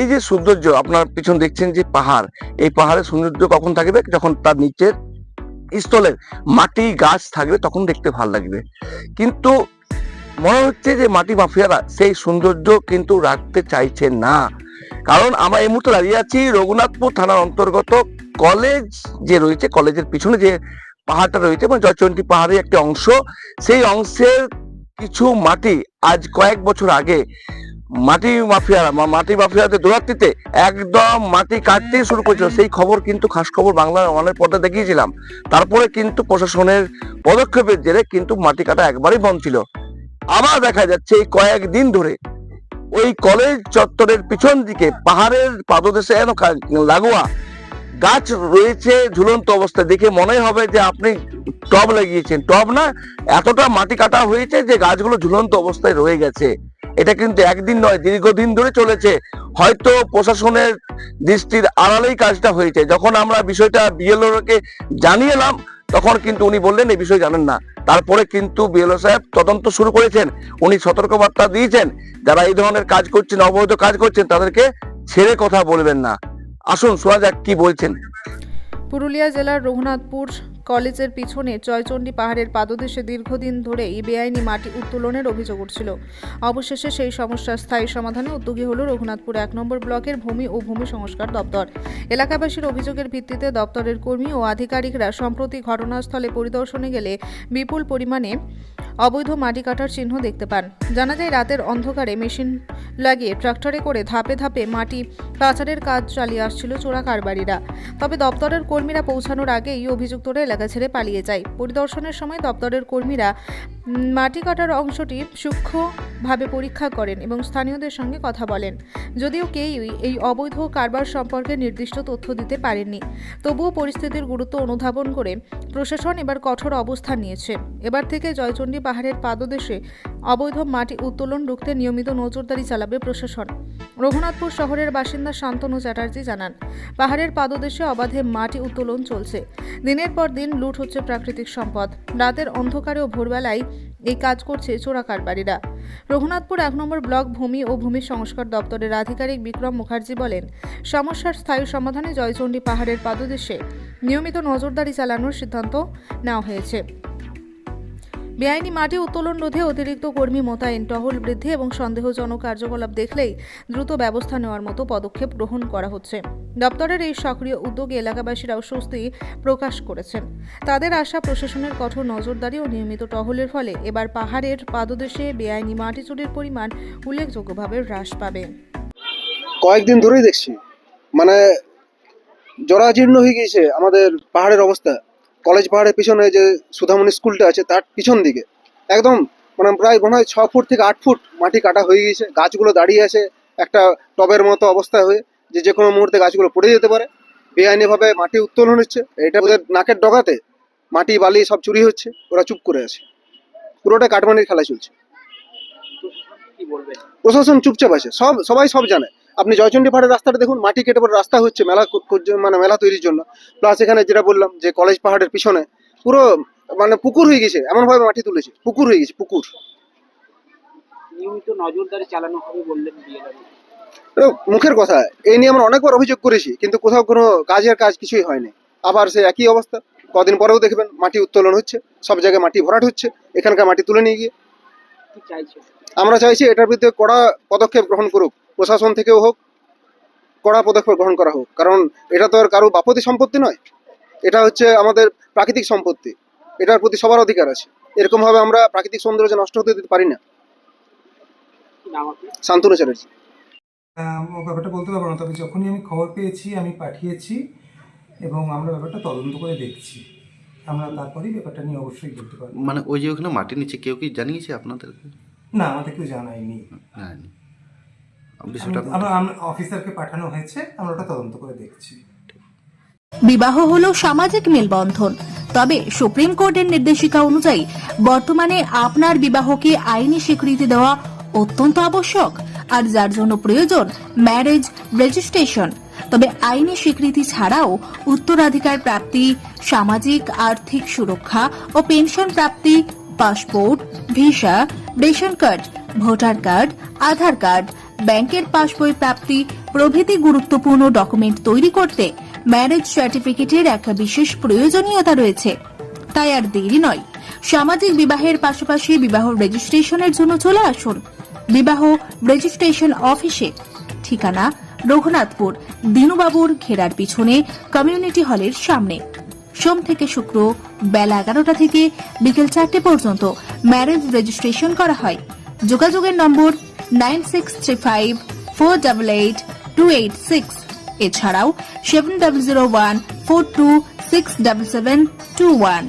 এই যে সৌন্দর্য, আপনার পিছন দেখছেন যে পাহাড়, এই পাহাড়ের সৌন্দর্য কখন থাকবে? যখন তার নিচের স্থলের মাটি গাছ থাকবে, তখন দেখতে ভালো লাগবে। কিন্তু মনে হচ্ছে যে মাটি মাফিয়ারা সেই সৌন্দর্য কিন্তু রাখতে চাইছে না। কারণ আমরা এই মুহূর্তে দাঁড়িয়ে আছি রঘুনাথপুর থানার অন্তর্গত কলেজ যে রয়েছে, কলেজের পিছনে যে পাহাড়টা রয়েছে মানে জয়চন্ডী পাহাড়ের একটি অংশ। সেই অংশের কিছু মাটি আজ কয়েক বছর আগে মাটি মাফিয়া মাটি মাফিয়াদের দৌরাত্রিতে একদম মাটি কাটতে শুরু করেছিল। সেই খবর কিন্তু খাস খবর বাংলার অনেক পর্দা দেখিয়েছিলাম। তারপরে কিন্তু প্রশাসনের পদক্ষেপের জেরে কিন্তু মাটি কাটা একবারই বন্ধ ছিল। আবার দেখা যাচ্ছে এই কয়েকদিন ধরে ওই কলেজ চত্বরের পিছন দিকে পাহাড়ের পাদদেশে এন লাগোয়া গাছ রয়েছে ঝুলন্ত অবস্থায়। দেখে মনে হবে যে আপনি টব লাগিয়েছেন। টব না, এতটা মাটি কাটা হয়েছে যে গাছগুলো ঝুলন্ত অবস্থায় রয়ে গেছে। এটা কিন্তু একদিন নয়, দীর্ঘদিন ধরে চলেছে। হয়তো প্রশাসনের দৃষ্টির আড়ালেই কাজটা হয়েছে। যখন আমরা বিষয়টা বিএলওকে জানিয়েলাম, তখন কিন্তু উনি বললেন, এই বিষয় জানেন না। তারপরে কিন্তু বিএলও সাহেব তদন্ত শুরু করেছেন। উনি সতর্কবার্তা দিয়েছেন, যারা এই ধরনের কাজ করছেন, অবৈধ কাজ করছেন, তাদেরকে ছেড়ে কথা বলবেন না। আসুন, শোনা যাক কি বলছেন। পুরুলিয়া জেলার রঘুনাথপুর কলেজের পিছনে জয়চণ্ডী পাহাড়ের পাদদেশে দীর্ঘদিন ধরেই বেআইনি মাটি উত্তোলনের অভিযোগ উঠছিল। অবশেষে সেই সমস্যার স্থায়ী সমাধানে উদ্যোগী হল রঘুনাথপুর এক নম্বর ব্লকের ভূমি ও ভূমি সংস্কার দপ্তর। এলাকাবাসীর অভিযোগের ভিত্তিতে দপ্তরের কর্মী ও আধিকারিকরা সম্প্রতি ঘটনাস্থলে পরিদর্শনে গেলে বিপুল পরিমাণে অবৈধ মাটি কাটার চিহ্ন দেখতে পান। জানা যায়, রাতের অন্ধকারে মেশিন লাগিয়ে ট্রাক্টরে করে ধাপে ধাপে মাটি পাচারের কাজ চালিয়ে আসছিল চোরা কারবারিরা। তবে দপ্তরের কর্মীরা পৌঁছানোর আগেই অভিযুক্তরা এলাকা ছেড়ে পালিয়ে যায়। পরিদর্শনের সময় দপ্তরের কর্মীরা মাটি কাটার অংশটি সূক্ষ্মভাবে পরীক্ষা করেন এবং স্থানীয়দের সঙ্গে কথা বলেন। যদিও কেউই এই অবৈধ কারবার সম্পর্কে নির্দিষ্ট তথ্য দিতে পারেননি, তবুও পরিস্থিতির গুরুত্ব অনুধাবন করে প্রশাসন এবার কঠোর অবস্থান নিয়েছে। এবার থেকে জয়চণ্ডী পাহাড়ের পাদদেশে অবৈধ মাটি উত্তোলন রুখতে নিয়মিত নজরদারি চালাবে প্রশাসন। রঘুনাথপুর শহরের বাসিন্দা শান্তনু চ্যাটার্জি জানান, পাহাড়ের পাদদেশে অবাধে মাটি উত্তোলন চলছে। দিনের পর দিন লুট হচ্ছে প্রাকৃতিক সম্পদ। রাতের অন্ধকারে ও ভোরবেলায় এই কাজ করছে চোরা কারবারিরা। রঘুনাথপুর এক নম্বর ব্লক ভূমি ও ভূমি সংস্কার দপ্তরের আধিকারিক বিক্রম মুখার্জি বলেন, সমস্যার স্থায়ী সমাধানে জয়চণ্ডী পাহাড়ের পাদদেশে নিয়মিত নজরদারি চালানোর সিদ্ধান্ত নেওয়া হয়েছে। বেআইনি মাটি উত্তোলন রোধে অতিরিক্ত কর্মী মোতায়েন, টহল বৃদ্ধি এবং সন্দেহজনক কার্যকলাপ দেখলেই দ্রুত ব্যবস্থা নেওয়ার মতো পদক্ষেপ গ্রহণ করা হচ্ছে। দপ্তরের এই সক্রিয় উদ্যোগে এলাকাবাসীরাও স্বস্তি প্রকাশ করেছেন। তাদের আশা, প্রশাসনের কঠোর নজরদারি ও নিয়মিত টহলের ফলে এবার পাহাড়ের পাদদেশে বেআইনি মাটি চুরির পরিমাণ উল্লেখযোগ্যভাবে হ্রাস পাবে। কয়েকদিন ধরেই দেখছি। মানে জরাজীর্ণ হয়ে গিয়েছে আমাদের পাহাড়ের অবস্থা। কলেজ পাহাড়ের পিছনে যে সুধামণি স্কুলটা আছে তার পিছন দিকে। একদম মানে প্রায় মনে হয় ছ ফুট থেকে আট ফুট মাটি কাটা হয়ে গিয়েছে। গাছগুলো দাঁড়িয়ে আছে একটা টবের মতো অবস্থা হয়ে যে যে কোনো মুহূর্তে গাছগুলো পড়ে যেতে পারে। বেআইনিভাবে মাটি উত্তোলন হচ্ছে। এটা ওদের নাকের ডগাতে মাটি বালি সব চুরি হচ্ছে। ওরা চুপ করে আছে। পুরোটা কাটমানির খেলা চলছে। প্রশাসন চুপচাপ আছে। সব সবাই সব জানে। আপনি জয়চন্ডী পাহাড়ের রাস্তাটা দেখুন মাটি কেটে পরে রাস্তা হচ্ছে মেলা মানে মেলা তৈরির জন্য। প্লাস এখানে যেটা বললাম যে কলেজ পাহাড়ের পিছনে পুরো মানে পুকুর হয়ে গেছে এমন ভাবে মাটি তুলেছে পুকুর হয়ে গেছে পুকুর। নিয়মিত নজরদারি চালানো হবে বললেন মুখের কথা এই নিয়ে আমরা অনেকবার অভিযোগ করেছি কিন্তু কোথাও কোনো কাজের কাজ কিছুই হয়নি। আবার সে একই অবস্থা কদিন পরেও দেখবেন মাটি উত্তোলন হচ্ছে সব জায়গায় মাটি ভরাট হচ্ছে এখানকার মাটি তুলে নিয়ে গিয়ে। আমরা চাইছি এটার বিরুদ্ধে কড়া পদক্ষেপ গ্রহণ করুক। প্রশাসন থেকেও হোক কড়া পদক্ষেপ গ্রহণ করা হোক। কারণ এটা তো আর কারও বাপতি সম্পত্তি নয়। এটা হচ্ছে আমাদের প্রাকৃতিক সম্পত্তি। এটার প্রতি সবার অধিকার আছে। এরকম ভাবে আমরা প্রাকৃতিক সৌন্দর্য নষ্ট হতে দিতে পারি না। কি নাম শান্তনু চ্যাটার্জি। ব্যাপারটা বলতে পারব না তবে যখনই আমি খবর পেয়েছি আমি পাঠিয়েছি এবং আমরা ব্যাপারটা তদন্ত করে দেখছি। আমরা তারপরেই ব্যাপারটা নিয়ে অবশ্যই বলতে পারব। মানে ওই যে ওখানে মাটির নিচে কেউ কি জানিয়েছে আপনাদেরকে? না আমাদের কেউ জানায়নি। হ্যাঁ বিষয়টা আমরা আমরা অফিসারকে পাঠানো হয়েছে আমরা ওটা তদন্ত করে দেখছি। বিবাহ হলো সামাজিক মেলবন্ধন। তবে সুপ্রিম কোর্টের নির্দেশিকা অনুযায়ী বর্তমানে আপনার বিবাহকে আইনি স্বীকৃতি দেওয়া অত্যন্ত আবশ্যক আর যার জন্য প্রয়োজন ম্যারেজ রেজিস্ট্রেশন তবে আইনি স্বীকৃতি ছাড়াও উত্তরাধিকার প্রাপ্তি সামাজিক আর্থিক সুরক্ষা ও পেনশন প্রাপ্তি passport visa ration card voter card Aadhaar card ব্যাংকের পাসবই প্রাপ্তি, প্রভৃতি গুরুত্বপূর্ণ ডকুমেন্ট তৈরি করতে ম্যারেজ সার্টিফিকেটের একটা বিশেষ প্রয়োজনীয়তা রয়েছে। তাই আর দেরি নয়। সামাজিক বিবাহের পাশাপাশি বিবাহ রেজিস্ট্রেশনের জন্য চলে আসুন। বিবাহ রেজিস্ট্রেশন অফিসে। ঠিকানা রঘুনাথপুর, দিনুবাবুর ঘেরার পিছনে কমিউনিটি হলের সামনে। সোম থেকে শুক্র বেলা এগারোটা থেকে বিকেল চারটে পর্যন্ত ম্যারেজ রেজিস্ট্রেশন করা হয়। যোগাযোগের number nine six three five four double eight two eight six. এছাড়াও seven double zero one four two six double seven two one.